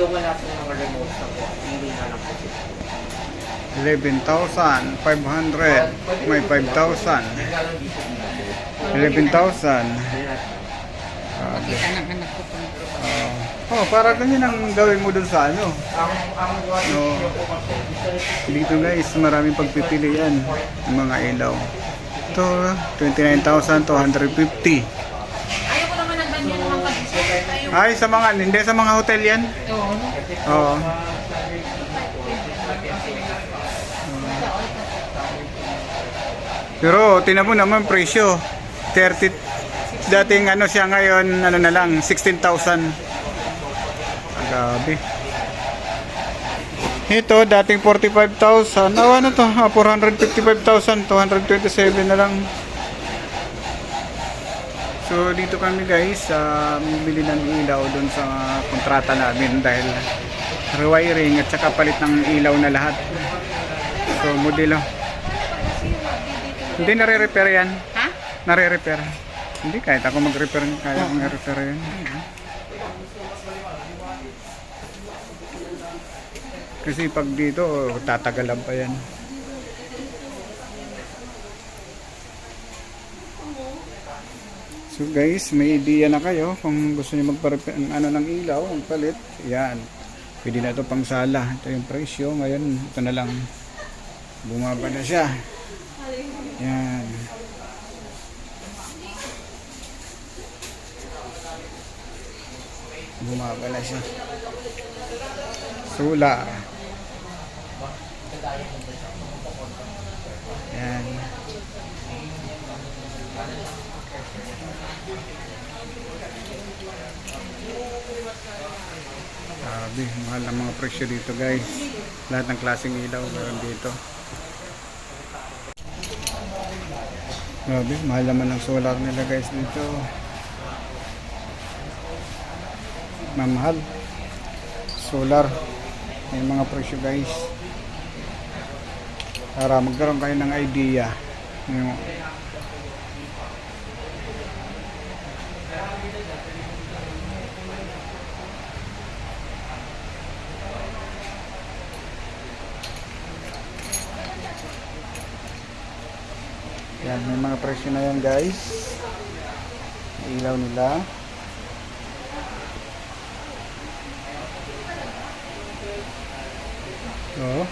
Dito wala sa mga remote po. Hindi na lang po sila. 11,500. May 5,000. Hindi na lang dito dito. 11,000. Hindi na- Grabe. Kita ng anak ko pa. Oh, para ganyan ang gawin mo dun sa ano. Ang ang No. po Dito guys, maraming pagpipilian ng mga ilaw. Ito, 29,250. Ayaw ko naman ng ganyan naman pag Ay, sa mga, hindi sa mga hotel yan. Oo. Oo. Pero tinan mo naman presyo. 30 dating ano siya ngayon ano na lang 16,000. Grabe. Ito dating 45,000. Oh, ano to? Ah, 455,000, 227 na lang. So dito kami guys, uh, bumili ng ilaw doon sa kontrata namin dahil rewiring at saka palit ng ilaw na lahat. So modelo. Hindi nare-repair yan. Ha? Nare-repair. Hindi kahit ako mag-repair, kaya akong i-repair yan. Kasi pag dito, tatagalan pa yan. So guys, may idea na kayo kung gusto niyo magpa-repair ano ng ilaw, ang palit. Yan. Pwede na ito pang sala. Ito yung presyo. Ngayon, ito na lang. Bumaba na siya. Yan. Bumaba na siya. Solar. Yan. Grabe, mahal ang mga presyo dito guys. Lahat ng klaseng ilaw meron dito. Grabe, mahal naman ang solar nila guys dito. Mamahal. Solar. May mga presyo guys. Para magkaroon kayo ng idea. Yan, may mga presyo na yan guys. Ilaw nila. So,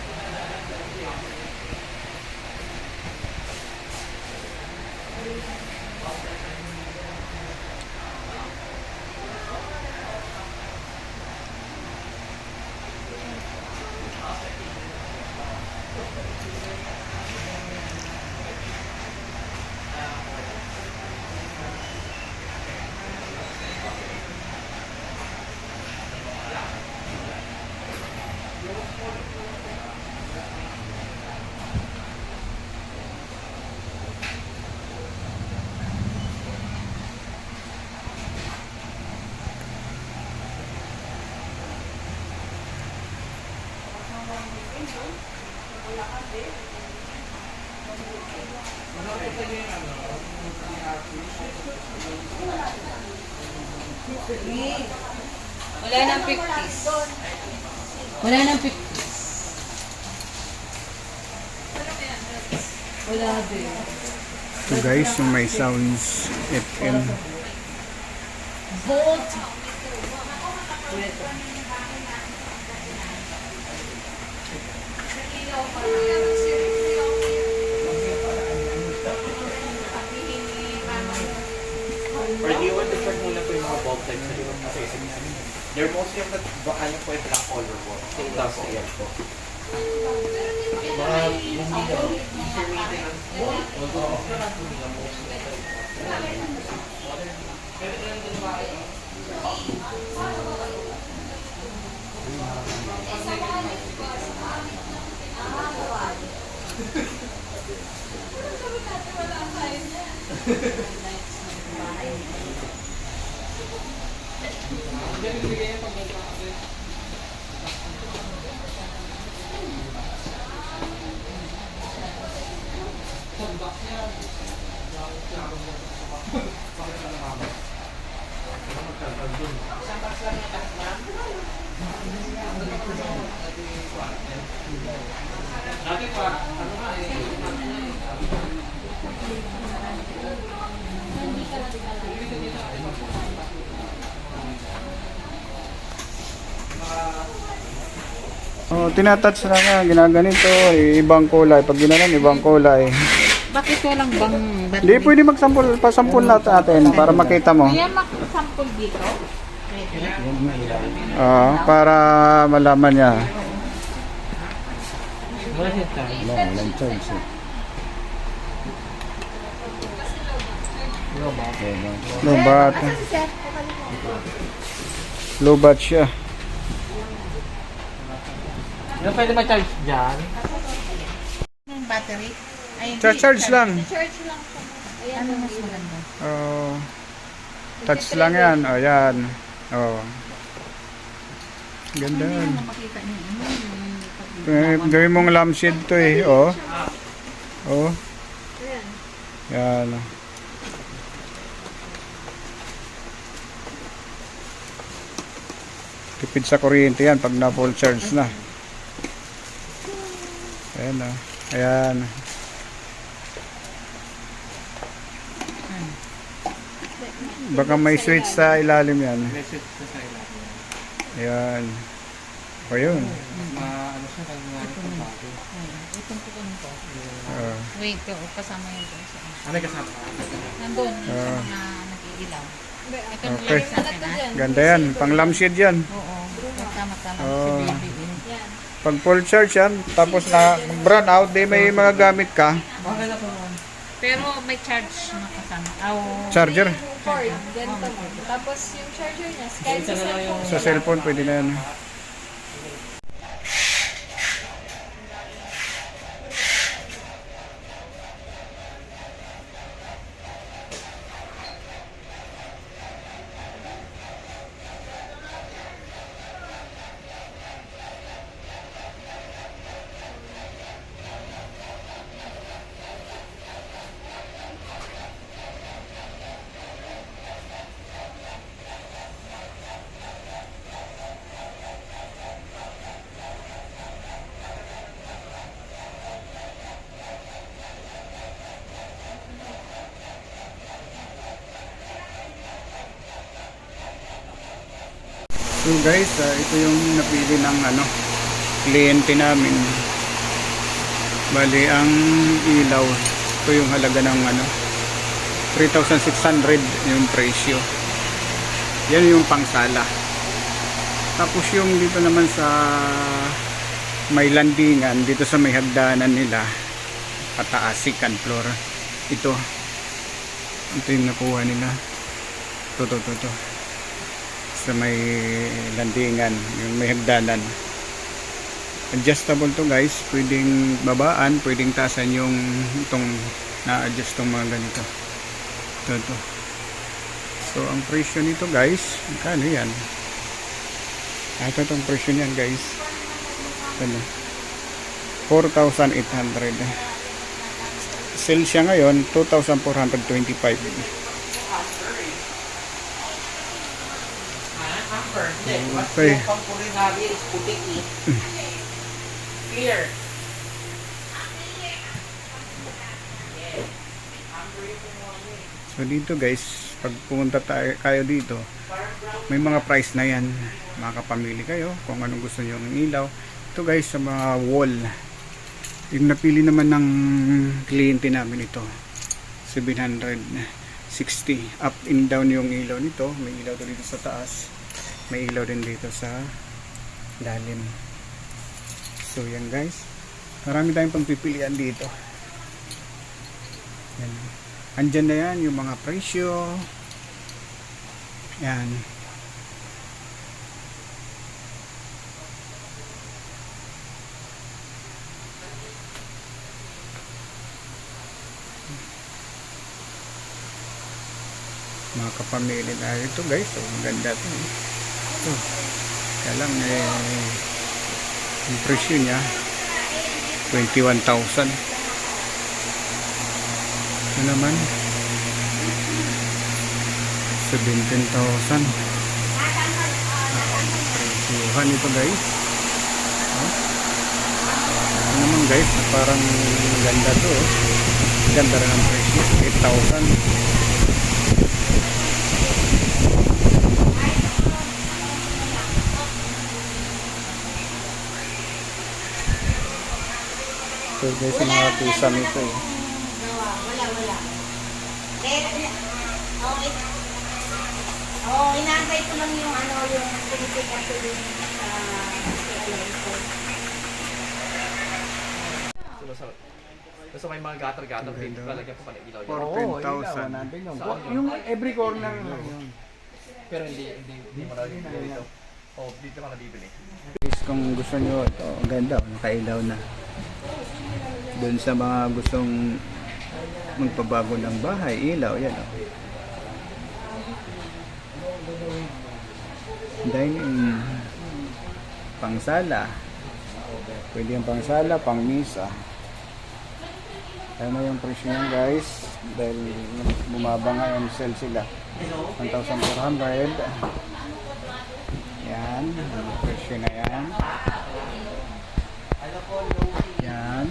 Wala nang 50s. Wala nang 50s. Wala din. ito guys, yung may sounds FM. Volt. Or do you want to check muna po yung mga bulb types sa likod kasi isip namin? They're mostly on the, ano po, black color po. Industrial po. Mga, hindi po, easier maintenance po. Thank you. Diyan yung bigay niya pag nagkakasin. Oh, tinatouch na nga, ginaganito, ibang kulay. Pag ginanon, ibang kulay. Bakit walang bang battery? Hindi pwede magsampul, pasampul natin para makita mo. Kaya mag-sample dito? Ah, para malaman niya. Eh. Lobat. Lobat siya. Yung pwede ma-charge dyan. Yung battery? Ay, hindi. Charge lang. Charge lang siya. Ayan, ano mas maganda? Oh. Touch lang yan. Oh, yan. Oh. Ganda. yan. Makita niyo. Ano, yung- Eh, Gawin mong lampshade to eh. Oh. Oh. Yan. Tipid sa kuryente yan pag na full charge na. Ayan oh. Ayan. Baka may switch sa ilalim yan. Message ko sa ilan. Ayan. O yun. Ma, ano siya, nga ito bago. Itong kukunin ko. Ah. Wait, ko, kasama yun doon sa Ano yung kasama? Nandun, Ah. sa mga nag-iilaw. Ito yung Okay. Ganda yan. Pang lampshade yan. Oo. Tama-tama Oo. si baby. Pag full charge yan, tapos na brown out, di may mga gamit ka. Pero may charge na kasama. Oh, Charger. cord, ganito mo. Tapos yung charger niya, kahit sa cellphone. Sa cellphone, pwede na yan. So guys, ah, ito yung napili ng ano, kliyente namin. Bali, ang ilaw, ito yung halaga ng ano, 3,600 yung presyo. Yan yung pangsala. Tapos yung dito naman sa may landingan, dito sa may hagdanan nila, pataas, second floor. Ito. Ito yung nakuha nila. Ito, ito, ito, ito sa may landingan, yung may hagdanan. Adjustable to guys, pwedeng babaan, pwedeng tasan yung itong na-adjust tong mga ganito. Ito, ito. So, ang presyo nito guys, magkano yan? Ah, ito itong presyo niyan guys. Ano? 4,800. Sale siya ngayon, 2,425. Okay. Yung pang culinary is putik eh. Clear. So dito guys, pag pumunta tayo, kayo dito, may mga price na yan. Makakapamili kayo kung anong gusto nyo ng ilaw. Ito guys, sa mga wall. Yung napili naman ng kliyente namin ito. 760. Up and down yung ilaw nito. May ilaw to dito sa taas. May ilaw din dito sa lalim. So yan guys. Marami tayong pagpipilian dito. Yan. Andyan na yan yung mga presyo. Yan. Mga kapamilya na ito guys. So, ang ganda ito to. Kaya lang eh ang presyo niya 21,000 ito ano naman? 17,000 presyuhan ito guys. Ito ano naman guys? Parang ganda to oh. ganda rin ang presyo. 8,000 Yung mga pisa nito eh. Wala, wala. Eh, oh, inaantay ko lang yung ano, yung pinipick up ko yung uh, ko. So, so, so may mga gatar-gatar dito talaga pa pala ilaw For yan. 10,000. Yung every corner lang yun. Pero hindi, hindi, hindi mo na dito. Oh, dito ka nabibili. Guys, kung gusto nyo, ito, ang ganda, nakailaw na. Doon sa mga gustong magpabago ng bahay, ilaw, yan oh. Dining, pangsala. Pwede yung pangsala, pang misa. Na yung presyo niyan guys, dahil bumaba nga yung sale sila. 1,400. Yan, presyo na. Yan.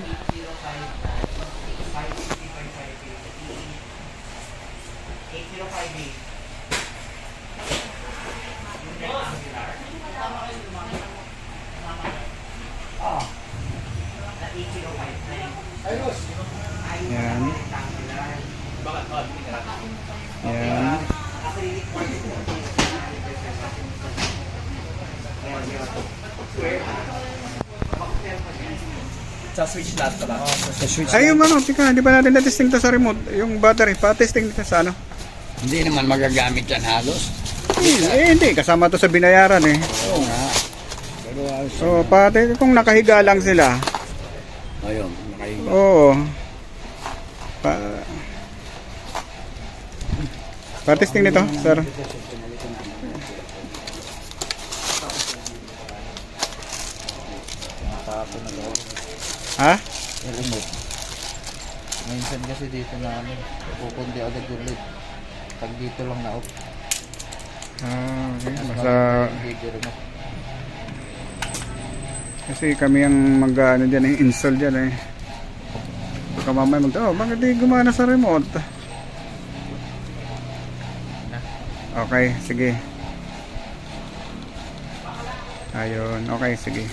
Yan. Bakit? Oh, hindi ka Yan. Sa switch lahat pala. Ay, yung ano, tika, hindi pa natin na-testing to sa remote. Yung battery, pa-testing nito sa ano. Hindi naman magagamit yan halos. Eh, hindi, kasama to sa binayaran eh. Oo nga. Pero uh, So, pati kung nakahiga lang sila, ayun, nakahiga. oo. Pa, pa-testing nito, sir. Tapos na lang. Ha? Yung remote. Minsan kasi dito na ano, pupundi agad ulit. Pag dito lang na off. Ah, okay. Basta, yung kasi kami ang mag, ano dyan, eh, install dyan eh. Baka mamaya mag, oh, bakit di gumana sa remote? Okay, sige. Ayun, okay, sige.